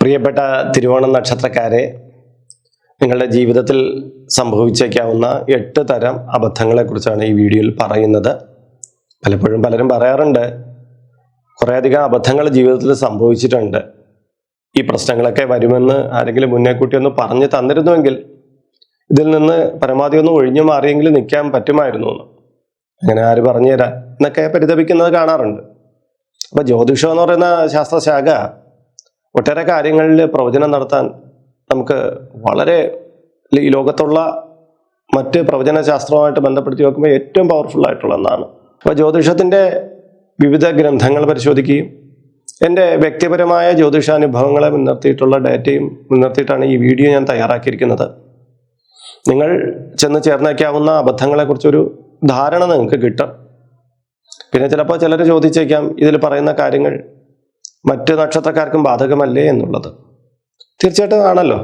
പ്രിയപ്പെട്ട തിരുവോണം നക്ഷത്രക്കാരെ നിങ്ങളുടെ ജീവിതത്തിൽ സംഭവിച്ചേക്കാവുന്ന എട്ട് തരം അബദ്ധങ്ങളെക്കുറിച്ചാണ് ഈ വീഡിയോയിൽ പറയുന്നത്. പലപ്പോഴും പലരും പറയാറുണ്ട് കുറേയധികം അബദ്ധങ്ങൾ ജീവിതത്തിൽ സംഭവിച്ചിട്ടുണ്ട്. ഈ പ്രശ്നങ്ങളൊക്കെ വരുമെന്ന് ആരെങ്കിലും മുന്നേ കൂട്ടി ഒന്ന് പറഞ്ഞു തന്നിരുന്നുവെങ്കിൽ ഇതിൽ നിന്ന് പരമാവധി ഒന്ന് ഒഴിഞ്ഞു മാറിയെങ്കിലും നിൽക്കാൻ പറ്റുമായിരുന്നു എന്ന്. അങ്ങനെ ആര് പറഞ്ഞു തരാം എന്നൊക്കെ പരിതപിക്കുന്നത് കാണാറുണ്ട്. അപ്പൊ ജ്യോതിഷം എന്ന് പറയുന്ന ശാസ്ത്രശാഖ ഒട്ടേറെ കാര്യങ്ങളിൽ പ്രവചനം നടത്താൻ നമുക്ക് വളരെ ഈ ലോകത്തുള്ള മറ്റ് പ്രവചന ശാസ്ത്രവുമായിട്ട് ബന്ധപ്പെടുത്തി നോക്കുമ്പോൾ ഏറ്റവും പവർഫുൾ ആയിട്ടുള്ള ഒന്നാണ്. അപ്പോൾ ജ്യോതിഷത്തിന്റെ വിവിധ ഗ്രന്ഥങ്ങൾ പരിശോധിക്കുകയും എന്റെ വ്യക്തിപരമായ ജ്യോതിഷാനുഭവങ്ങളെ മുൻനിർത്തിയിട്ടുള്ള ഡാറ്റയും മുൻനിർത്തിയിട്ടാണ് ഈ വീഡിയോ ഞാൻ തയ്യാറാക്കിയിരിക്കുന്നത്. നിങ്ങൾ ചെന്ന് ചേർന്നേക്കാവുന്ന അബദ്ധങ്ങളെക്കുറിച്ചൊരു ധാരണ നിങ്ങൾക്ക് കിട്ടും. പിന്നെ ചിലപ്പോൾ ചിലർ ചോദിച്ചേക്കാം ഇതിൽ പറയുന്ന കാര്യങ്ങൾ മറ്റ് നക്ഷത്രക്കാർക്കും ബാധകമല്ലേ എന്നുള്ളത്. തീർച്ചയായിട്ടും ആണല്ലോ.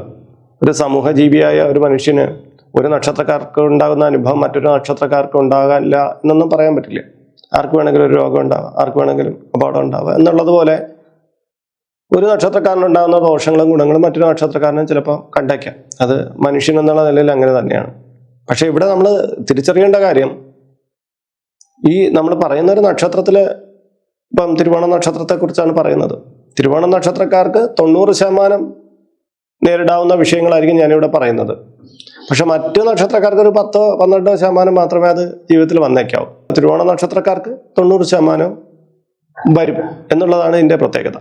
ഒരു സമൂഹ ജീവിയായ ഒരു മനുഷ്യന് ഒരു നക്ഷത്രക്കാർക്ക് ഉണ്ടാകുന്ന അനുഭവം മറ്റൊരു നക്ഷത്രക്കാർക്ക് ഉണ്ടാകില്ല എന്നൊന്നും പറയാൻ പറ്റില്ല. ആർക്ക് വേണമെങ്കിലും ഒരു രോഗം ഉണ്ടാവുക ആർക്ക് വേണമെങ്കിലും അപകടം ഉണ്ടാവുക എന്നുള്ളതുപോലെ ഒരു നക്ഷത്രക്കാരനുണ്ടാകുന്ന ദോഷങ്ങളും ഗുണങ്ങളും മറ്റൊരു നക്ഷത്രക്കാരനും ചിലപ്പോൾ കണ്ടേക്കാം. അത് മനുഷ്യൻ എന്നുള്ള നിലയിൽ അങ്ങനെ തന്നെയാണ്. പക്ഷെ ഇവിടെ നമ്മൾ തിരിച്ചറിയേണ്ട കാര്യം ഈ നമ്മൾ പറയുന്ന ഒരു നക്ഷത്രത്തിൽ ഇപ്പം തിരുവോണ നക്ഷത്രത്തെക്കുറിച്ചാണ് പറയുന്നത്. തിരുവോണ നക്ഷത്രക്കാർക്ക് തൊണ്ണൂറ് ശതമാനം നേരിടാവുന്ന വിഷയങ്ങളായിരിക്കും ഞാനിവിടെ പറയുന്നത്. പക്ഷെ മറ്റു നക്ഷത്രക്കാർക്ക് ഒരു പത്തോ പന്ത്രണ്ടോ ശതമാനം മാത്രമേ അത് ജീവിതത്തിൽ വന്നേക്കാവൂ. തിരുവോണ നക്ഷത്രക്കാർക്ക് തൊണ്ണൂറ് ശതമാനം വരും എന്നുള്ളതാണ് ഇതിന്റെ പ്രത്യേകത.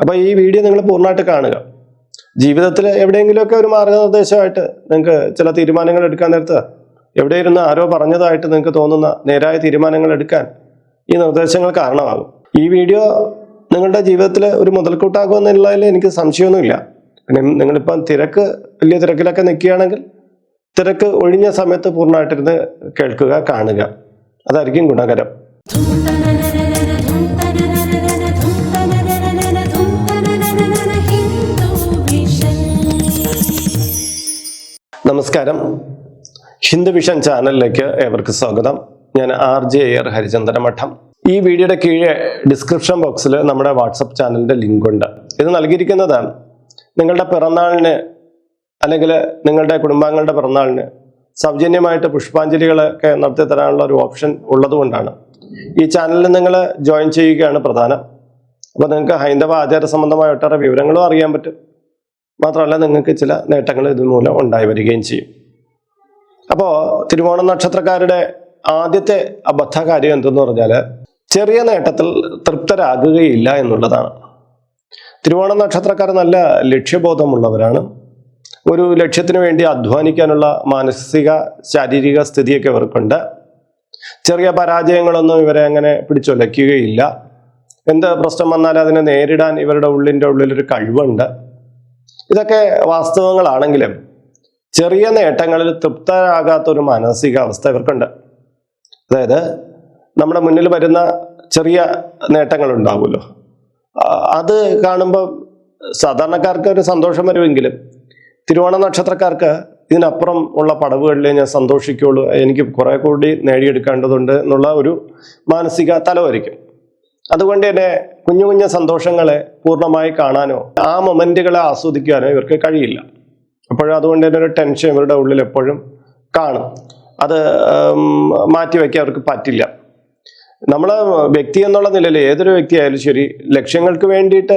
അപ്പോൾ ഈ വീഡിയോ നിങ്ങൾ പൂർണമായിട്ട് കാണുക. ജീവിതത്തിൽ എവിടെയെങ്കിലുമൊക്കെ ഒരു മാർഗനിർദ്ദേശമായിട്ട് നിങ്ങൾക്ക് ചില തീരുമാനങ്ങൾ എടുക്കാൻ നേരത്ത് എവിടെ ഇരുന്ന് ആരോ പറഞ്ഞതായിട്ട് നിങ്ങൾക്ക് തോന്നുന്ന നേരായ തീരുമാനങ്ങൾ എടുക്കാൻ ഈ നിർദ്ദേശങ്ങൾ കാരണമാകും. ഈ വീഡിയോ നിങ്ങളുടെ ജീവിതത്തിൽ ഒരു മുതൽക്കൂട്ടാകുമെന്നുള്ളതിൽ എനിക്ക് സംശയമൊന്നുമില്ല. പിന്നെ നിങ്ങളിപ്പം തിരക്ക് വലിയ തിരക്കിലൊക്കെ നിൽക്കുകയാണെങ്കിൽ തിരക്ക് ഒഴിഞ്ഞ സമയത്ത് പൂർണമായിട്ടിരുന്ന് കേൾക്കുക കാണുക. അതായിരിക്കും ഗുണകരം. നമസ്കാരം. ഹിന്ദു വിഷൻ ചാനലിലേക്ക് ഏവർക്ക് സ്വാഗതം. ഞാൻ ആർ ജെ എയർ ഹരിചന്ദന മഠം ഈ വീഡിയോയുടെ കീഴെ ഡിസ്ക്രിപ്ഷൻ ബോക്സിൽ നമ്മുടെ വാട്സപ്പ് ചാനലിന്റെ ലിങ്ക് ഉണ്ട്. ഇത് നൽകിയിരിക്കുന്നത് നിങ്ങളുടെ പിറന്നാളിന് അല്ലെങ്കിൽ നിങ്ങളുടെ കുടുംബാംഗങ്ങളുടെ പിറന്നാളിന് സൗജന്യമായിട്ട് പുഷ്പാഞ്ജലികളൊക്കെ നടത്തി തരാനുള്ള ഒരു ഓപ്ഷൻ ഉള്ളതുകൊണ്ടാണ് ഈ ചാനലിൽ നിങ്ങൾ ജോയിൻ ചെയ്യുകയാണ് പ്രധാനം. അപ്പോൾ നിങ്ങൾക്ക് ഹൈന്ദവ ആചാര സംബന്ധമായ ഒട്ടേറെ വിവരങ്ങളും അറിയാൻ പറ്റും. മാത്രമല്ല നിങ്ങൾക്ക് ചില നേട്ടങ്ങൾ ഇതുമൂലം ഉണ്ടായി വരികയും ചെയ്യും. അപ്പോൾ തിരുവോണ നക്ഷത്രക്കാരുടെ ആദ്യത്തെ അബദ്ധ കാര്യം എന്തെന്ന് പറഞ്ഞാൽ ചെറിയ നേട്ടത്തിൽ തൃപ്തരാകുകയില്ല എന്നുള്ളതാണ്. തിരുവോണ നക്ഷത്രക്കാർ നല്ല ലക്ഷ്യബോധമുള്ളവരാണ്. ഒരു ലക്ഷ്യത്തിന് വേണ്ടി അധ്വാനിക്കാനുള്ള മാനസിക ശാരീരിക സ്ഥിതിയൊക്കെ ഇവർക്കുണ്ട്. ചെറിയ പരാജയങ്ങളൊന്നും ഇവരെ അങ്ങനെ പിടിച്ചൊലയ്ക്കുകയില്ല. എന്ത് പ്രശ്നം വന്നാൽ അതിനെ നേരിടാൻ ഇവരുടെ ഉള്ളിന്റെ ഉള്ളിലൊരു കഴിവുണ്ട്. ഇതൊക്കെ വാസ്തവങ്ങളാണെങ്കിലും ചെറിയ നേട്ടങ്ങളിൽ തൃപ്തരാകാത്ത ഒരു മാനസികാവസ്ഥ ഇവർക്കുണ്ട്. അതായത് നമ്മുടെ മുന്നിൽ വരുന്ന ചെറിയ നേട്ടങ്ങൾ ഉണ്ടാവുമല്ലോ അത് കാണുമ്പോൾ സാധാരണക്കാർക്ക് ഒരു സന്തോഷം വരുമെങ്കിലും തിരുവോണ നക്ഷത്രക്കാർക്ക് ഇതിനപ്പുറം ഉള്ള പടവുകളിലേ ഞാൻ സന്തോഷിക്കുള്ളൂ എനിക്ക് കുറെ കൂടി നേടിയെടുക്കേണ്ടതുണ്ട് എന്നുള്ള ഒരു മാനസിക തലവരിക്കും അതുകൊണ്ട് തന്നെ കുഞ്ഞു കുഞ്ഞു സന്തോഷങ്ങളെ പൂർണമായി കാണാനോ ആ മൊമെന്റുകളെ ആസ്വദിക്കാനോ ഇവർക്ക് കഴിയില്ല. അപ്പോഴും അതുകൊണ്ട് തന്നെ ഒരു ടെൻഷൻ ഇവരുടെ ഉള്ളിൽ എപ്പോഴും കാണും. അത് മാറ്റിവെക്കാൻ അവർക്ക് പറ്റില്ല. നമ്മൾ വ്യക്തി എന്നുള്ള നിലയിൽ ഏതൊരു വ്യക്തിയായാലും ശരി ലക്ഷ്യങ്ങൾക്ക് വേണ്ടിയിട്ട്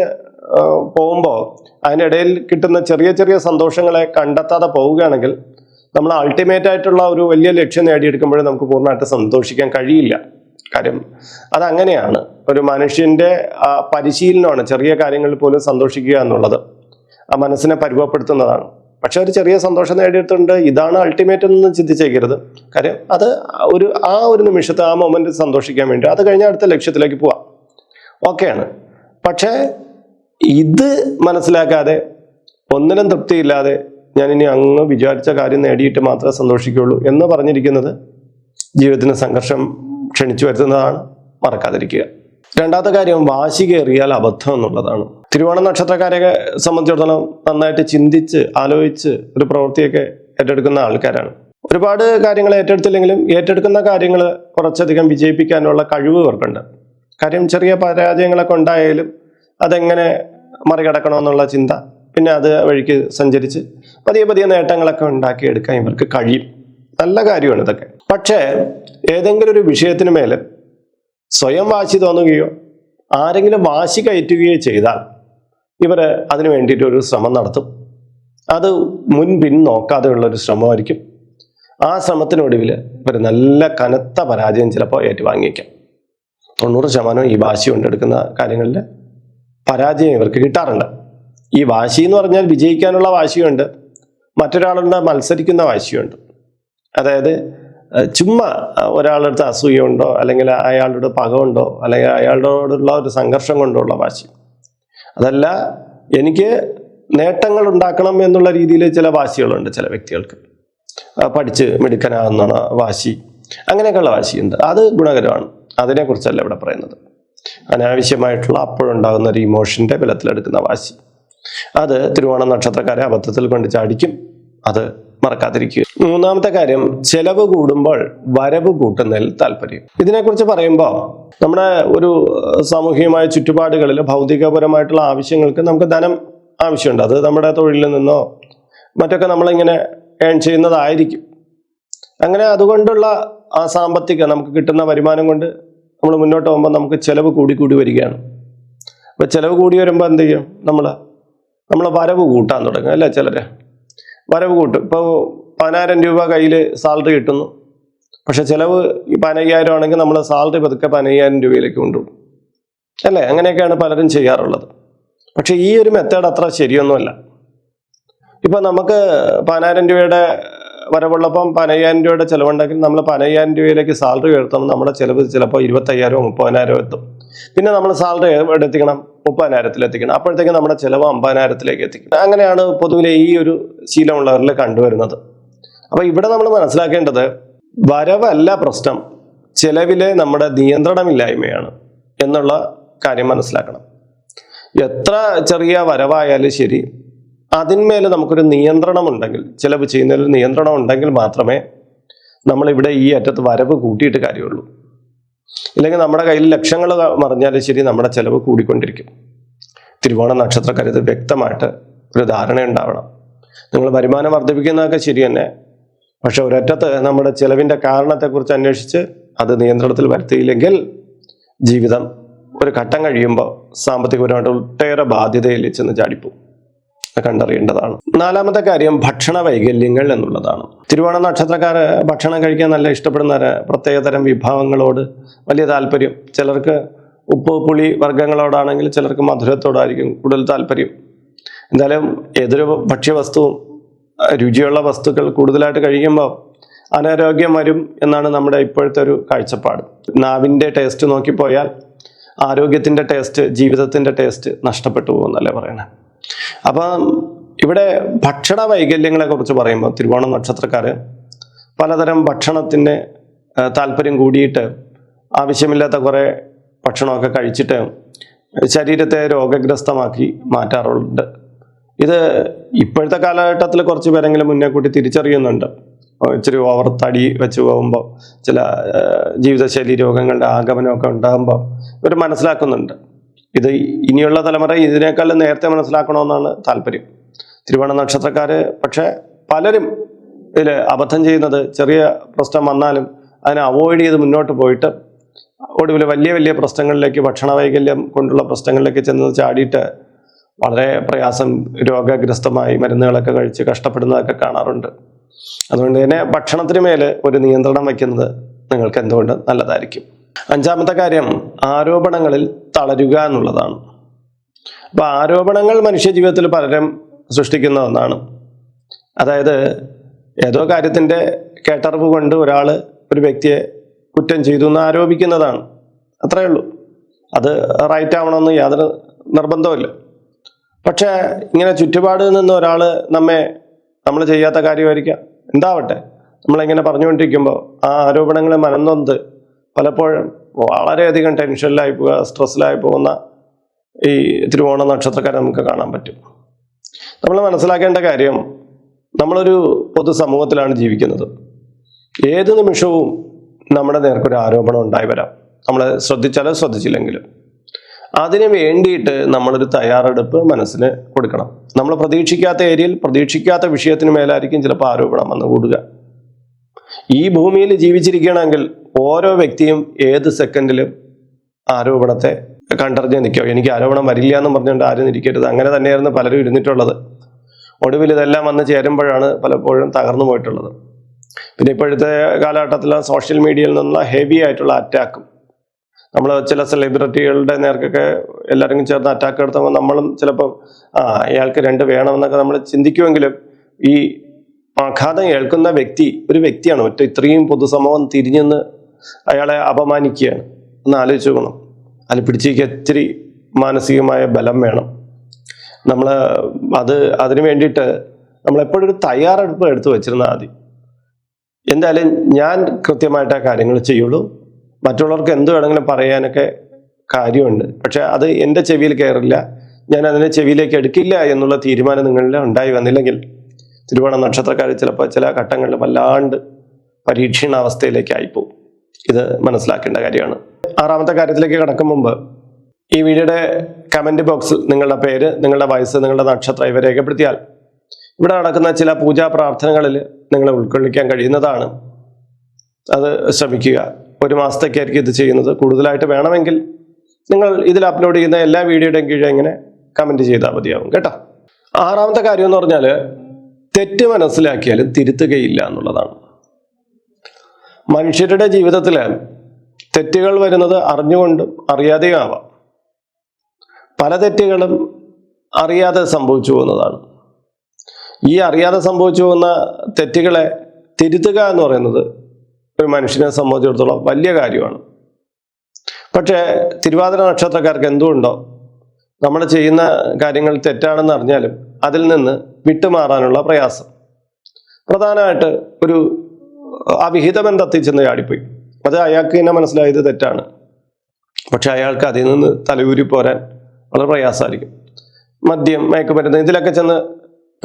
പോകുമ്പോൾ അതിനിടയിൽ കിട്ടുന്ന ചെറിയ ചെറിയ സന്തോഷങ്ങളെ കണ്ടെത്താതെ പോവുകയാണെങ്കിൽ നമ്മൾ അൾട്ടിമേറ്റ് ആയിട്ടുള്ള ഒരു വലിയ ലക്ഷ്യം നേടിയെടുക്കുമ്പോഴേ നമുക്ക് പൂർണമായിട്ട് സന്തോഷിക്കാൻ കഴിയില്ല. കാര്യം അതങ്ങനെയാണ്. ഒരു മനുഷ്യന്റെ പരിശീലനമാണ് ചെറിയ കാര്യങ്ങളിൽ പോലും സന്തോഷിക്കുക എന്നുള്ളത്. ആ മനസ്സിനെ പരുവപ്പെടുത്തുന്നതാണ് പക്ഷെ ഒരു ചെറിയ സന്തോഷം നേടിയിട്ടുണ്ട്. ഇതാണ് അൾട്ടിമേറ്റ് എന്ന് ചിന്തിച്ചേക്കരുത്. കാര്യം അത് ഒരു ആ ഒരു നിമിഷത്തെ ആ മൊമെന്റ് സന്തോഷിക്കാൻ വേണ്ടി. അത് കഴിഞ്ഞ അടുത്ത ലക്ഷ്യത്തിലേക്ക് പോവാം. ഓക്കെയാണ് പക്ഷേ ഇത് മനസ്സിലാക്കാതെ ഒന്നിനും തൃപ്തിയില്ലാതെ ഞാൻ ഇനി അങ്ങ് വിചാരിച്ച കാര്യം നേടിയിട്ട് മാത്രമേ സന്തോഷിക്കുകയുള്ളൂ എന്ന് പറഞ്ഞിരിക്കുന്നത് ജീവിതത്തിന് സംഘർഷം ക്ഷണിച്ചു വരുത്തുന്നതാണ് മറക്കാതിരിക്കുക. രണ്ടാമത്തെ കാര്യം വാശി കയറിയാൽ അബദ്ധം എന്നുള്ളതാണ്. തിരുവോണ നക്ഷത്രക്കാരെ സംബന്ധിച്ചിടത്തോളം നന്നായിട്ട് ചിന്തിച്ച് ആലോചിച്ച് ഒരു പ്രവൃത്തിയൊക്കെ ഏറ്റെടുക്കുന്ന ആൾക്കാരാണ്. ഒരുപാട് കാര്യങ്ങൾ ഏറ്റെടുത്തില്ലെങ്കിലും ഏറ്റെടുക്കുന്ന കാര്യങ്ങൾ കുറച്ചധികം വിജയിപ്പിക്കാനുള്ള കഴിവ് ഇവർക്കുണ്ട്. കാര്യം ചെറിയ പരാജയങ്ങളൊക്കെ ഉണ്ടായാലും അതെങ്ങനെ മറികടക്കണമെന്നുള്ള ചിന്ത പിന്നെ അത് വഴിക്ക് സഞ്ചരിച്ച് പതിയെ പതിയെ നേട്ടങ്ങളൊക്കെ ഉണ്ടാക്കിയെടുക്കാൻ ഇവർക്ക് കഴിയും. നല്ല കാര്യമാണ് ഇതൊക്കെ. പക്ഷേ ഏതെങ്കിലും ഒരു വിഷയത്തിന് മേലെ സ്വയം വാശി തോന്നുകയോ ആരെങ്കിലും വാശി കയറ്റുകയോ ചെയ്താൽ ഇവർ അതിനു വേണ്ടിയിട്ട് ഒരു ശ്രമം നടത്തും. അത് മുൻപിൻ നോക്കാതെ നോക്കാതെയുള്ള ഒരു ശ്രമമായിരിക്കും. ആ ശ്രമത്തിനൊടുവിൽ ഇവർ നല്ല കനത്ത പരാജയം ചിലപ്പോൾ ഏറ്റുവാങ്ങിയേക്കാം. തൊണ്ണൂറ് ശതമാനം ഈ വാശി കൊണ്ടെടുക്കുന്ന കാര്യങ്ങളിൽ പരാജയം ഇവർക്ക് കിട്ടാറുണ്ട്. ഈ വാശി എന്ന് പറഞ്ഞാൽ വിജയിക്കാനുള്ള വാശിയുണ്ട്. മറ്റൊരാളുടെ മത്സരിക്കുന്ന വാശിയുണ്ട്. അതായത് ചുമ്മാ ഒരാളുടെ അടുത്ത് അസൂയുണ്ടോ അല്ലെങ്കിൽ അയാളുടെ പകമുണ്ടോ അല്ലെങ്കിൽ അയാളോടുള്ള ഒരു സംഘർഷം കൊണ്ടുള്ള വാശി. അതല്ല എനിക്ക് നേട്ടങ്ങൾ ഉണ്ടാക്കണം എന്നുള്ള രീതിയിൽ ചില വാശികളുണ്ട് ചില വ്യക്തികൾക്ക്. പഠിച്ച് മിടുക്കനാകുന്ന വാശി. അങ്ങനെയൊക്കെയുള്ള വാശിയുണ്ട്. അത് ഗുണകരമാണ്. അതിനെക്കുറിച്ചല്ല ഇവിടെ പറയുന്നത്. അനാവശ്യമായിട്ടുള്ള അപ്പോഴുണ്ടാകുന്ന ഒരു ഇമോഷന്റെ ബലത്തിലെടുക്കുന്ന വാശി. അത് തിരുവോണ നക്ഷത്രക്കാരെ അബദ്ധത്തിൽ കൊണ്ട് ചാടിക്കും. അത് മറക്കാതിരിക്കുക. മൂന്നാമത്തെ കാര്യം ചെലവ് കൂടുമ്പോൾ വരവ് കൂട്ടുന്നതിൽ താല്പര്യം. ഇതിനെക്കുറിച്ച് പറയുമ്പോൾ നമ്മുടെ ഒരു സാമൂഹികമായ ചുറ്റുപാടുകളിൽ ഭൗതികപരമായിട്ടുള്ള ആവശ്യങ്ങൾക്ക് നമുക്ക് ധനം ആവശ്യമുണ്ട്. അത് നമ്മുടെ തൊഴിലിൽ നിന്നോ മറ്റൊക്കെ നമ്മളിങ്ങനെ ഏൺ ചെയ്യുന്നതായിരിക്കും. അങ്ങനെ അതുകൊണ്ടുള്ള ആ സാമ്പത്തിക നമുക്ക് കിട്ടുന്ന വരുമാനം കൊണ്ട് നമ്മൾ മുന്നോട്ട് പോകുമ്പോൾ നമുക്ക് ചിലവ് കൂടി കൂടി വരികയാണ്. അപ്പോൾ ചിലവ് കൂടി വരുമ്പോൾ എന്ത് ചെയ്യും നമ്മൾ നമ്മൾ വരവ് കൂട്ടാൻ തുടങ്ങും അല്ലേ ചിലര്? വരവ് കൂട്ടും. ഇപ്പോൾ പതിനായിരം രൂപ കയ്യിൽ സാലറി കിട്ടുന്നു. പക്ഷെ ചിലവ് ഈ പതിനയ്യായിരം ആണെങ്കിൽ നമ്മൾ സാലറി പതുക്കെ പതിനയ്യായിരം രൂപയിലേക്ക് കൊണ്ടുപോകും. അല്ലേ? അങ്ങനെയൊക്കെയാണ് പലരും ചെയ്യാറുള്ളത്. പക്ഷെ ഈ ഒരു മെത്തേഡ് അത്ര ശരിയൊന്നുമല്ല. ഇപ്പം നമുക്ക് പതിനായിരം രൂപയുടെ വരവുള്ളപ്പം പതിനയ്യായിരം രൂപയുടെ ചിലവുണ്ടെങ്കിൽ നമ്മൾ പതിനയ്യായിരം രൂപയിലേക്ക് സാലറി ഉയർത്തുമ്പോൾ നമ്മുടെ ചിലവ് ചിലപ്പോൾ ഇരുപത്തയ്യായിരമോ മുപ്പതിനായിരമോ എത്തും. പിന്നെ നമ്മൾ സാലറി എവിടെ എത്തിക്കണം മുപ്പതിനായിരത്തിൽ എത്തിക്കണം അപ്പോഴത്തേക്ക് നമ്മുടെ ചിലവ് അമ്പതിനായിരത്തിലേക്ക് എത്തിക്കണം അങ്ങനെയാണ് പൊതുവിലെ ഈ ഒരു ശീലമുള്ളവരിൽ കണ്ടുവരുന്നത്. അപ്പോൾ ഇവിടെ നമ്മൾ മനസ്സിലാക്കേണ്ടത് വരവല്ല പ്രശ്നം ചിലവിലെ നമ്മുടെ നിയന്ത്രണമില്ലായ്മയാണ് എന്നുള്ള കാര്യം മനസ്സിലാക്കണം. എത്ര ചെറിയ വരവായാലും ശരി അതിന്മേൽ നമുക്കൊരു നിയന്ത്രണം ഉണ്ടെങ്കിൽ ചിലവ് ചെയ്യുന്നതിൽ നിയന്ത്രണം ഉണ്ടെങ്കിൽ മാത്രമേ നമ്മളിവിടെ ഈ അറ്റത്ത് വരവ് കൂട്ടിയിട്ട് കാര്യമുള്ളൂ. ഇല്ലെങ്കിൽ നമ്മുടെ കയ്യിൽ ലക്ഷങ്ങൾ മറിഞ്ഞാലും ശരി നമ്മുടെ ചെലവ് കൂടിക്കൊണ്ടിരിക്കും. തിരുവോണ നക്ഷത്രക്കാരത് വ്യക്തമായിട്ട് ഒരു ധാരണ ഉണ്ടാവണം. നിങ്ങൾ വരുമാനം വർദ്ധിപ്പിക്കുന്നതൊക്കെ ശരി തന്നെ. പക്ഷെ ഒരറ്റത്ത് നമ്മുടെ ചെലവിന്റെ കാരണത്തെക്കുറിച്ച് അന്വേഷിച്ച് അത് നിയന്ത്രണത്തിൽ വരുത്തിയില്ലെങ്കിൽ ജീവിതം ഒരു ഘട്ടം കഴിയുമ്പോൾ സാമ്പത്തികപരമായിട്ട് ഒട്ടേറെ ബാധ്യതയിൽ ചെന്ന് ചാടിപ്പോവും. കണ്ടറിയേണ്ടതാണ്. നാലാമത്തെ കാര്യം ഭക്ഷണ വൈകല്യങ്ങൾ എന്നുള്ളതാണ്. തിരുവോണ നക്ഷത്രക്കാര് ഭക്ഷണം കഴിക്കാൻ നല്ല ഇഷ്ടപ്പെടുന്നവര് പ്രത്യേകതരം വിഭവങ്ങളോട് വലിയ താല്പര്യം. ചിലർക്ക് ഉപ്പ് പുളി വർഗങ്ങളോടാണെങ്കിൽ ചിലർക്ക് മധുരത്തോടായിരിക്കും കൂടുതൽ താല്പര്യം. എന്തായാലും ഏതൊരു ഭക്ഷ്യവസ്തുവും രുചിയുള്ള വസ്തുക്കൾ കൂടുതലായിട്ട് കഴിക്കുമ്പോൾ അനാരോഗ്യം വരും എന്നാണ് നമ്മുടെ ഇപ്പോഴത്തെ ഒരു കാഴ്ചപ്പാട്. നാവിന്റെ ടേസ്റ്റ് നോക്കിപ്പോയാൽ ആരോഗ്യത്തിന്റെ ടേസ്റ്റ് ജീവിതത്തിന്റെ ടേസ്റ്റ് നഷ്ടപ്പെട്ടു പോകുന്നല്ലേ പറയണേ. അപ്പം ഇവിടെ ഭക്ഷണ വൈകല്യങ്ങളെ കുറിച്ച് പറയുമ്പോൾ തിരുവോണം നക്ഷത്രക്കാർ പലതരം ഭക്ഷണത്തിന് ആ, താല്പര്യം കൂടിയിട്ട് ആവശ്യമില്ലാത്ത കുറേ ഭക്ഷണമൊക്കെ കഴിച്ചിട്ട് ശരീരത്തെ രോഗഗ്രസ്തമാക്കി മാറ്റാറുണ്ട്. ഇത് ഇപ്പോഴത്തെ കാലഘട്ടത്തിൽ കുറച്ച് പേരെങ്കിലും മുന്നേ കൂട്ടി തിരിച്ചറിയുന്നുണ്ട്. ഇച്ചിരി ഓവർ തടി വെച്ച് പോകുമ്പോൾ ചില ജീവിതശൈലി രോഗങ്ങളുടെ ആഗമനമൊക്കെ ഉണ്ടാകുമ്പോൾ ഇവർ മനസ്സിലാക്കുന്നുണ്ട്. ഇത് ഇനിയുള്ള തലമുറ ഇതിനേക്കാളും നേരത്തെ മനസ്സിലാക്കണമെന്നാണ് താല്പര്യം. തിരുവോണ നക്ഷത്രക്കാർ പക്ഷേ പലരും ഇതിൽ അബദ്ധം ചെയ്യുന്നത് ചെറിയ പ്രശ്നം വന്നാലും അതിനെ അവോയ്ഡ് ചെയ്ത് മുന്നോട്ട് പോയിട്ട് ഒടുവിൽ വലിയ വലിയ പ്രശ്നങ്ങളിലേക്ക് ഭക്ഷണ വൈകല്യം കൊണ്ടുള്ള പ്രശ്നങ്ങളിലേക്ക് ചെന്ന് ചാടിയിട്ട് വളരെ പ്രയാസം രോഗഗ്രസ്തമായി മരുന്നുകളൊക്കെ കഴിച്ച് കഷ്ടപ്പെടുന്നതൊക്കെ കാണാറുണ്ട്. അതുകൊണ്ട് തന്നെ ഭക്ഷണത്തിന് മേൽ ഒരു നിയന്ത്രണം വയ്ക്കുന്നത് നിങ്ങൾക്ക് എന്തുകൊണ്ട് നല്ലതായിരിക്കും. അഞ്ചാമത്തെ കാര്യം ആരോപണങ്ങളിൽ തളരുക എന്നുള്ളതാണ്. അപ്പോൾ ആരോപണങ്ങൾ മനുഷ്യ ജീവിതത്തിൽ പലരും സൃഷ്ടിക്കുന്ന ഒന്നാണ്. അതായത് ഏതോ കാര്യത്തിന്റെ കേട്ടറിവ് കൊണ്ട് ഒരാൾ ഒരു വ്യക്തിയെ കുറ്റം ചെയ്തു എന്ന് ആരോപിക്കുന്നതാണ്. അത്രയേ ഉള്ളൂ. അത് റൈറ്റ് ആവണമെന്ന് യാതൊരു നിർബന്ധമില്ല പക്ഷേ ഇങ്ങനെ ചുറ്റുപാടിൽ നിന്ന് ഒരാൾ നമ്മെ നമ്മൾ ചെയ്യാത്ത കാര്യമായിരിക്കാം. എന്താവട്ടെ? നമ്മളിങ്ങനെ പറഞ്ഞുകൊണ്ടിരിക്കുമ്പോൾ ആ ആരോപണങ്ങളെ മനന്നൊന്ത് പലപ്പോഴും വളരെയധികം ടെൻഷനിലായി പോവുക സ്ട്രെസ്സിലായി പോകുന്ന ഈ തിരുവോണ നക്ഷത്രക്കാരെ നമുക്ക് കാണാൻ പറ്റും. നമ്മൾ മനസ്സിലാക്കേണ്ട കാര്യം നമ്മളൊരു പൊതുസമൂഹത്തിലാണ് ജീവിക്കുന്നത്. ഏത് നിമിഷവും നമ്മുടെ നേർക്കൊരു ആരോപണം ഉണ്ടായി വരാം. നമ്മൾ ശ്രദ്ധിച്ചാലോ ശ്രദ്ധിച്ചില്ലെങ്കിലും. അതിന് വേണ്ടിയിട്ട് നമ്മളൊരു തയ്യാറെടുപ്പ് മനസ്സിന് കൊടുക്കണം. നമ്മൾ പ്രതീക്ഷിക്കാത്ത ഏരിയയിൽ പ്രതീക്ഷിക്കാത്ത വിഷയത്തിന് മേലായിരിക്കും ചിലപ്പോൾ ആരോപണം വന്ന് കൂടുക. ഈ ഭൂമിയിൽ ജീവിച്ചിരിക്കണമെങ്കിൽ ഓരോ വ്യക്തിയും ഏത് സെക്കൻഡിലും ആരോപണത്തെ കണ്ടറിഞ്ഞ് നിൽക്കുക എനിക്ക് ആരോപണം വരില്ല എന്ന് പറഞ്ഞുകൊണ്ട് ആരും ഇരിക്കരുത്. അങ്ങനെ തന്നെയായിരുന്നു പലരും ഇരുന്നിട്ടുള്ളത്. ഒടുവിൽ ഇതെല്ലാം വന്ന് ചേരുമ്പോഴാണ് പലപ്പോഴും തകർന്നു പോയിട്ടുള്ളത്. പിന്നെ ഇപ്പോഴത്തെ കാലഘട്ടത്തിൽ സോഷ്യൽ മീഡിയയിൽ നിന്നുള്ള ഹെവി ആയിട്ടുള്ള അറ്റാക്കും. നമ്മൾ ചില സെലിബ്രിറ്റികളുടെ നേർക്കൊക്കെ എല്ലാവരും ചേർന്ന് അറ്റാക്ക് നടത്തുമ്പോൾ നമ്മളും ചിലപ്പോൾ ആ അയാൾക്ക് രണ്ട് വേണമെന്നൊക്കെ നമ്മൾ ചിന്തിക്കുമെങ്കിലും ഈ ആഘാതം ഏൽക്കുന്ന വ്യക്തി ഒരു വ്യക്തിയാണ് ഒറ്റ ഇത്രയും പൊതുസമൂഹം തിരിഞ്ഞെന്ന് അയാളെ അപമാനിക്കുകയാണ്. ഒന്ന് ആലോചിച്ച് നോക്കണം. അതിൽ പിടിച്ചിരിക്കുക ഇത്തിരി മാനസികമായ ബലം വേണം. നമ്മൾ അത് അതിനു വേണ്ടിയിട്ട് നമ്മൾ എപ്പോഴും ഒരു തയ്യാറെടുപ്പ് എടുത്തു വെച്ചിരുന്നാൽ ആദ്യം എന്തായാലും ഞാൻ കൃത്യമായിട്ട് ആ കാര്യങ്ങൾ ചെയ്യുള്ളൂ. മറ്റുള്ളവർക്ക് എന്ത് വേണമെങ്കിലും പറയാനൊക്കെ കാര്യമുണ്ട്. പക്ഷെ അത് എന്റെ ചെവിയിൽ കയറില്ല. ഞാൻ അതിനെ ചെവിയിലേക്ക് എടുക്കില്ല എന്നുള്ള തീരുമാനം നിങ്ങളിൽ ഉണ്ടായി വന്നില്ലെങ്കിൽ തിരുവോണ നക്ഷത്രക്കാർ ചിലപ്പോൾ ചില ഘട്ടങ്ങളിൽ വല്ലാണ്ട് പരീക്ഷണ അവസ്ഥയിലേക്കായിപ്പോവും ഇത് മനസ്സിലാക്കേണ്ട കാര്യമാണ്. ആറാമത്തെ കാര്യത്തിലേക്ക് കടക്കും മുമ്പ് ഈ വീഡിയോയുടെ കമന്റ് ബോക്സിൽ നിങ്ങളുടെ പേര് നിങ്ങളുടെ വയസ്സ് നിങ്ങളുടെ നക്ഷത്രം ഇവ രേഖപ്പെടുത്തിയാൽ ഇവിടെ നടക്കുന്ന ചില പൂജാ പ്രാർത്ഥനകളിൽ നിങ്ങളെ ഉൾക്കൊള്ളിക്കാൻ കഴിയുന്നതാണ്. അത് ശ്രമിക്കുക. ഒരു മാസത്തേക്കായിരിക്കും ഇത് ചെയ്യുന്നത്. കൂടുതലായിട്ട് വേണമെങ്കിൽ നിങ്ങൾ ഇതിൽ അപ്ലോഡ് ചെയ്യുന്ന എല്ലാ വീഡിയോയുടെയും കീഴെ ഇങ്ങനെ കമന്റ് ചെയ്താൽ മതിയാവും കേട്ടോ. ആറാമത്തെ കാര്യം എന്ന് പറഞ്ഞാൽ തെറ്റ് മനസ്സിലാക്കിയാലും തിരുത്തുകയില്ല എന്നുള്ളതാണ്. മനുഷ്യരുടെ ജീവിതത്തിൽ തെറ്റുകൾ വരുന്നത് അറിഞ്ഞുകൊണ്ടും അറിയാതെയും ആവാം. പല തെറ്റുകളും അറിയാതെ സംഭവിച്ചു പോകുന്നതാണ്. ഈ അറിയാതെ സംഭവിച്ചു പോകുന്ന തെറ്റുകളെ തിരുത്തുക എന്ന് പറയുന്നത് ഒരു മനുഷ്യനെ സംബന്ധിച്ചിടത്തോളം വലിയ കാര്യമാണ്. പക്ഷേ തിരുവാതിര നക്ഷത്രക്കാർക്ക് എന്തുകൊണ്ടോ നമ്മൾ ചെയ്യുന്ന കാര്യങ്ങൾ തെറ്റാണെന്ന് അറിഞ്ഞാലും അതിൽ നിന്ന് വിട്ടുമാറാനുള്ള പ്രയാസം. പ്രധാനമായിട്ട് ഒരു അവിഹിത ചെന്ന് ചാടിപ്പോയി. അത് അയാൾക്ക് തന്നെ മനസ്സിലായത് തെറ്റാണ്. പക്ഷെ അയാൾക്ക് അതിൽ നിന്ന് തലയൂരി പോരാൻ വളരെ പ്രയാസമായിരിക്കും. മദ്യം മയക്കുമരുന്ന് ഇതിലൊക്കെ ചെന്ന്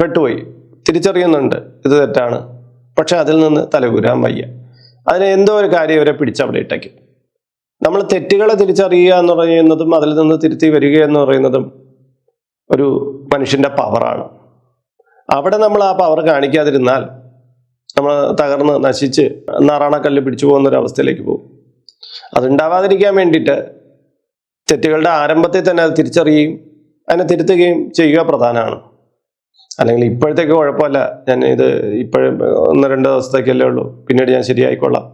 പെട്ടുപോയി. തിരിച്ചറിയുന്നുണ്ട് ഇത് തെറ്റാണ്. പക്ഷെ അതിൽ നിന്ന് തലകൂരാൻ വയ്യ. അതിന് എന്തോ ഒരു കാര്യം ഇവരെ പിടിച്ചവിടെ ഇട്ടേക്കും. നമ്മൾ തെറ്റുകളെ തിരിച്ചറിയുക എന്ന് പറയുന്നതും അതിൽ നിന്ന് തിരുത്തി വരിക എന്ന് പറയുന്നതും ഒരു മനുഷ്യന്റെ പവറാണ്. അവിടെ നമ്മൾ ആ പവർ കാണിക്കാതിരുന്നാൽ നമ്മൾ തകർന്ന് നശിച്ച് നാറാണക്കല്ല് പിടിച്ചു പോകുന്ന ഒരു അവസ്ഥയിലേക്ക് പോകും. അതുണ്ടാവാതിരിക്കാൻ വേണ്ടിയിട്ട് തെറ്റുകളുടെ ആരംഭത്തിൽ തന്നെ അത് തിരിച്ചറിയുകയും അതിനെ തിരുത്തുകയും ചെയ്യുക പ്രധാനമാണ്. അല്ലെങ്കിൽ ഇപ്പോഴത്തേക്ക് കുഴപ്പമില്ല. ഞാൻ ഇത് ഇപ്പോഴും ഒന്ന് രണ്ട് ദിവസത്തേക്കല്ലേ ഉള്ളൂ. പിന്നീട് ഞാൻ ശരിയായിക്കൊള്ളാം.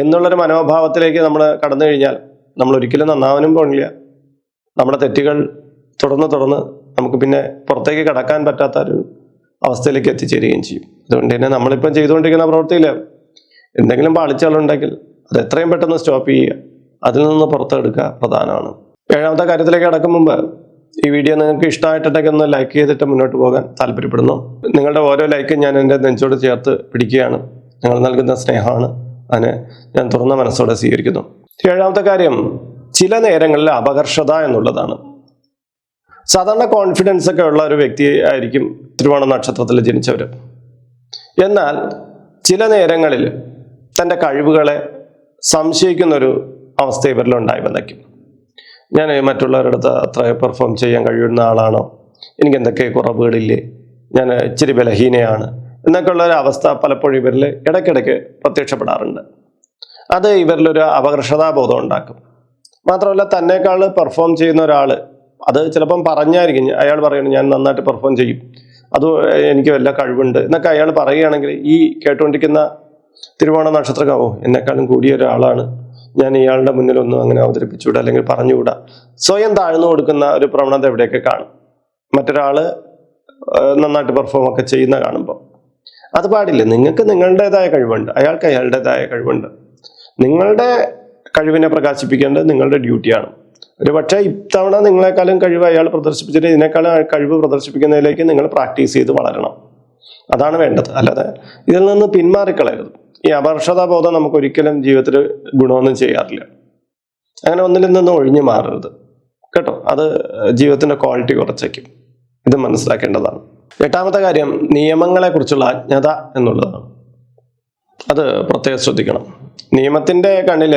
എന്നുള്ളൊരു മനോഭാവത്തിലേക്ക് നമ്മൾ കടന്നു കഴിഞ്ഞാൽ നമ്മൾ ഒരിക്കലും നന്നാവാനും പോണില്ല. നമ്മുടെ തെറ്റുകൾ തുടർന്ന് തുടർന്ന് നമുക്ക് പിന്നെ പുറത്തേക്ക് കടക്കാൻ പറ്റാത്ത ഒരു അവസ്ഥയിലേക്ക് എത്തിച്ചേരുകയും ചെയ്യും. അതുകൊണ്ട് തന്നെ നമ്മളിപ്പം ചെയ്തുകൊണ്ടിരിക്കുന്ന പ്രവൃത്തിയിൽ എന്തെങ്കിലും പാളിച്ചകളുണ്ടെങ്കിൽ അത് എത്രയും പെട്ടെന്ന് സ്റ്റോപ്പ് ചെയ്യുക. അതിൽ നിന്ന് പുറത്തെടുക്കുക പ്രധാനമാണ്. ഏഴാമത്തെ കാര്യത്തിലേക്ക് അടക്കം മുമ്പ് ഈ വീഡിയോ നിങ്ങൾക്ക് ഇഷ്ടമായിട്ടുണ്ടെങ്കിൽ ഒന്ന് ലൈക്ക് ചെയ്തിട്ട് മുന്നോട്ട് പോകാൻ താല്പര്യപ്പെടുന്നു. നിങ്ങളുടെ ഓരോ ലൈക്കും ഞാൻ എന്റെ നെഞ്ചോട് ചേർത്ത് പിടിക്കുകയാണ്. നിങ്ങൾ നൽകുന്ന സ്നേഹമാണ്. അതിനെ ഞാൻ തുറന്ന മനസ്സോടെ സ്വീകരിക്കുന്നു. ഏഴാമത്തെ കാര്യം ചില നേരങ്ങളിൽ അപകർഷത എന്നുള്ളതാണ്. സാധാരണ കോൺഫിഡൻസ് ഒക്കെ ഉള്ള ഒരു വ്യക്തി ആയിരിക്കും തിരുവോണ നക്ഷത്രത്തിൽ ജനിച്ചവർ എന്നാൽ ചില നേരങ്ങളിൽ തന്റെ കഴിവുകളെ സംശയിക്കുന്നൊരു അവസ്ഥ ഇവരിലുണ്ടായി വന്നേക്കും. ഞാൻ മറ്റുള്ളവരുടെ അടുത്ത് അത്ര പെർഫോം ചെയ്യാൻ കഴിയുന്ന ആളാണോ? എനിക്ക് എന്തൊക്കെ കുറവുകളില്ലേ? ഞാൻ ഇച്ചിരി ബലഹീനയാണ്. എന്നൊക്കെയുള്ള ഒരു അവസ്ഥ പലപ്പോഴും ഇവരിൽ ഇടയ്ക്കിടയ്ക്ക് പ്രത്യക്ഷപ്പെടാറുണ്ട്. അത് ഇവരിലൊരു അപകർഷതാബോധം ഉണ്ടാക്കും. മാത്രമല്ല തന്നെക്കാൾ പെർഫോം ചെയ്യുന്ന ഒരാൾ അത് ചിലപ്പം പറഞ്ഞായിരിക്കും. അയാൾ പറയുന്നത് ഞാൻ നന്നായിട്ട് പെർഫോം ചെയ്യും. അത് എനിക്ക് വല്ല കഴിവുണ്ട്. എന്നൊക്കെ അയാൾ പറയുകയാണെങ്കിൽ ഈ കേട്ടുകൊണ്ടിരിക്കുന്ന തിരുവോണ നക്ഷത്രകാവോ എന്നെക്കാളും കൂടിയ ഒരാളാണ്. ഞാൻ ഇയാളുടെ മുന്നിൽ ഒന്നും അങ്ങനെ അവതരിപ്പിച്ചുകൂടാ അല്ലെങ്കിൽ പറഞ്ഞുകൂടാ സ്വയം താഴ്ന്നു കൊടുക്കുന്ന ഒരു പ്രവണത എവിടെയൊക്കെ കാണും? മറ്റൊരാൾ നന്നായിട്ട് പെർഫോം ഒക്കെ ചെയ്യുന്ന കാണുമ്പോൾ അത് പാടില്ല. നിങ്ങൾക്ക് നിങ്ങളുടേതായ കഴിവുണ്ട്. അയാൾക്ക് അയാളുടേതായ കഴിവുണ്ട്. നിങ്ങളുടെ കഴിവിനെ പ്രകാശിപ്പിക്കേണ്ടത് നിങ്ങളുടെ ഡ്യൂട്ടിയാണ് ഒരു പക്ഷേ ഇത്തവണ നിങ്ങളെക്കാളും കഴിവ് അയാൾ പ്രദർശിപ്പിച്ചിട്ട് ഇതിനേക്കാളും കഴിവ് പ്രദർശിപ്പിക്കുന്നതിലേക്ക് നിങ്ങൾ പ്രാക്ടീസ് ചെയ്ത് വളരണം. അതാണ് വേണ്ടത്. അല്ലാതെ ഇതിൽ നിന്ന് പിന്മാറിക്കളയരുത്. ഈ അപർഷതാബോധം നമുക്ക് ഒരിക്കലും ജീവിതത്തിൽ ഗുണമൊന്നും ചെയ്യാറില്ല. അങ്ങനെ ഒന്നിൽ നിന്ന് ഒഴിഞ്ഞു മാറരുത്. കേട്ടോ? അത് ജീവിതത്തിന്റെ ക്വാളിറ്റി കുറച്ചേക്കും. ഇത് മനസ്സിലാക്കേണ്ടതാണ്. എട്ടാമത്തെ കാര്യം നിയമങ്ങളെ കുറിച്ചുള്ള അജ്ഞത എന്നുള്ളതാണ്. അത് പ്രത്യേകം ശ്രദ്ധിക്കണം. നിയമത്തിന്റെ കണ്ണിൽ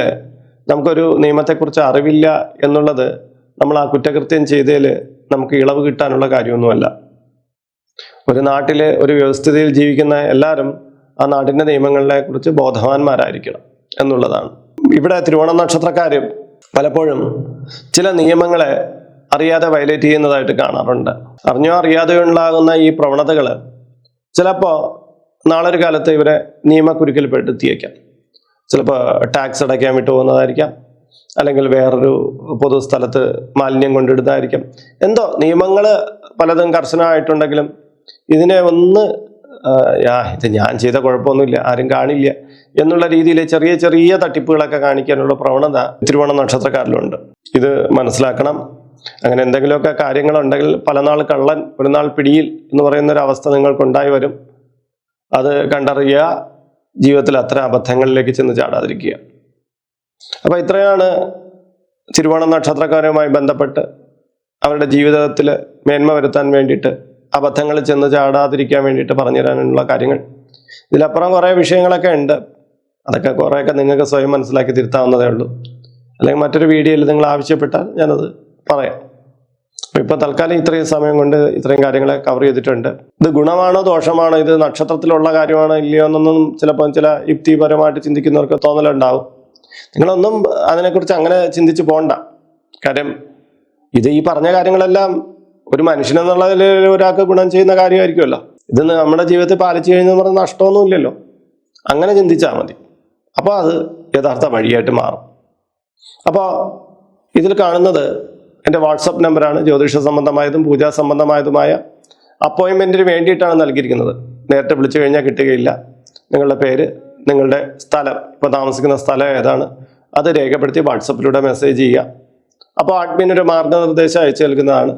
നമുക്കൊരു നിയമത്തെക്കുറിച്ച് അറിവില്ല എന്നുള്ളത് നമ്മൾ ആ കുറ്റകൃത്യം ചെയ്തതിൽ നമുക്ക് ഇളവ് കിട്ടാനുള്ള കാര്യമൊന്നുമല്ല. ഒരു നാട്ടിലെ ഒരു വ്യവസ്ഥിതിയിൽ ജീവിക്കുന്ന എല്ലാവരും ആ നാടിന്റെ നിയമങ്ങളെ കുറിച്ച് ബോധവാന്മാരായിരിക്കണം എന്നുള്ളതാണ്. ഇവിടെ തിരുവോണ നക്ഷത്രക്കാർ പലപ്പോഴും ചില നിയമങ്ങളെ അറിയാതെ വയലേറ്റ് ചെയ്യുന്നതായിട്ട് കാണാറുണ്ട്. അറിഞ്ഞോ അറിയാതെയോ ഉണ്ടാകുന്ന ഈ പ്രവണതകൾ ചിലപ്പോൾ നാളെ ഒരു കാലത്ത് ഇവരെ നിയമക്കുരുക്കിൽപ്പെടുത്തിയേക്കാം. ചിലപ്പോൾ ടാക്സ് അടയ്ക്കാൻ വിട്ടു പോകുന്നതായിരിക്കാം അല്ലെങ്കിൽ വേറൊരു പൊതുസ്ഥലത്ത് മാലിന്യം കൊണ്ടിടുന്നതായിരിക്കും എന്തോ നിയമങ്ങൾ പലതും കർശനമായിട്ടുണ്ടെങ്കിലും ഇതിനെ ഒന്ന് ആ, ഇത് ഞാൻ ചെയ്ത കുഴപ്പമൊന്നുമില്ല ആരും കാണില്ല എന്നുള്ള രീതിയിൽ ചെറിയ ചെറിയ തട്ടിപ്പുകളൊക്കെ കാണിക്കാനുള്ള പ്രവണത തിരുവോണ നക്ഷത്രക്കാരിലുണ്ട്. ഇത് മനസ്സിലാക്കണം. അങ്ങനെ എന്തെങ്കിലുമൊക്കെ കാര്യങ്ങളുണ്ടെങ്കിൽ പല നാൾ കള്ളൻ ഒരു നാൾ പിടിയിൽ എന്ന് പറയുന്ന ഒരു അവസ്ഥ നിങ്ങൾക്കുണ്ടായി വരും. അത് കണ്ടറിയുക ജീവിതത്തിൽ അത്ര അബദ്ധങ്ങളിലേക്ക് ചെന്ന് ചാടാതിരിക്കുക. അപ്പൊ ഇത്രയാണ് തിരുവോണ നക്ഷത്രക്കാരുമായി ബന്ധപ്പെട്ട് അവരുടെ ജീവിതത്തിൽ മേന്മ വരുത്താൻ വേണ്ടിയിട്ട് അബദ്ധങ്ങളിൽ ചെന്ന് ചാടാതിരിക്കാൻ വേണ്ടിയിട്ട് പറഞ്ഞു തരാനുള്ള കാര്യങ്ങൾ. ഇതിലപ്പുറം കുറേ വിഷയങ്ങളൊക്കെ ഉണ്ട്. അതൊക്കെ കുറേയൊക്കെ നിങ്ങൾക്ക് സ്വയം മനസ്സിലാക്കി തിരുത്താവുന്നതേ ഉള്ളൂ. അല്ലെങ്കിൽ മറ്റൊരു വീഡിയോയിൽ നിങ്ങൾ ആവശ്യപ്പെട്ടാൽ ഞാനത് പറയാം. അപ്പം ഇപ്പോൾ തൽക്കാലം ഇത്രയും സമയം കൊണ്ട് ഇത്രയും കാര്യങ്ങളെ കവർ ചെയ്തിട്ടുണ്ട്. ഇത് ഗുണമാണോ ദോഷമാണോ ഇത് നക്ഷത്രത്തിലുള്ള കാര്യമാണോ ഇല്ലയോ എന്നൊന്നും ചിലപ്പോൾ ചില യുക്തിപരമായിട്ട് ചിന്തിക്കുന്നവർക്ക് തോന്നലുണ്ടാവും. നിങ്ങളൊന്നും അതിനെക്കുറിച്ച് അങ്ങനെ ചിന്തിച്ച് പോകണ്ട കാര്യം ഇത് ഈ പറഞ്ഞ കാര്യങ്ങളെല്ലാം ഒരു മനുഷ്യൻ എന്നുള്ള നിലയിൽ ഒരാൾക്ക് ഗുണം ചെയ്യുന്ന കാര്യമായിരിക്കുമല്ലോ. ഇത് നമ്മുടെ ജീവിതത്തിൽ പാലിച്ചു കഴിഞ്ഞാൽ പറഞ്ഞ നഷ്ടമൊന്നുമില്ലല്ലോ അങ്ങനെ ചിന്തിച്ചാൽ മതി. അപ്പോൾ അത് യഥാർത്ഥ വഴിയായിട്ട് മാറും. അപ്പോൾ ഇതിൽ കാണുന്നത് എന്റെ വാട്സപ്പ് നമ്പറാണ്. ജ്യോതിഷ സംബന്ധമായതും പൂജാ സംബന്ധമായതുമായ അപ്പോയിൻമെന്റിന് വേണ്ടിയിട്ടാണ് നൽകിയിരിക്കുന്നത്. നേരത്തെ വിളിച്ചു കഴിഞ്ഞാൽ കിട്ടുകയില്ല. നിങ്ങളുടെ പേര് നിങ്ങളുടെ സ്ഥലം ഇപ്പോൾ താമസിക്കുന്ന സ്ഥലം ഏതാണ്? അത് രേഖപ്പെടുത്തി വാട്സപ്പിലൂടെ മെസ്സേജ് ചെയ്യുക. അപ്പോൾ അഡ്മിൻ ഒരു മാർഗനിർദ്ദേശം അയച്ചു നൽകുന്നതാണ്.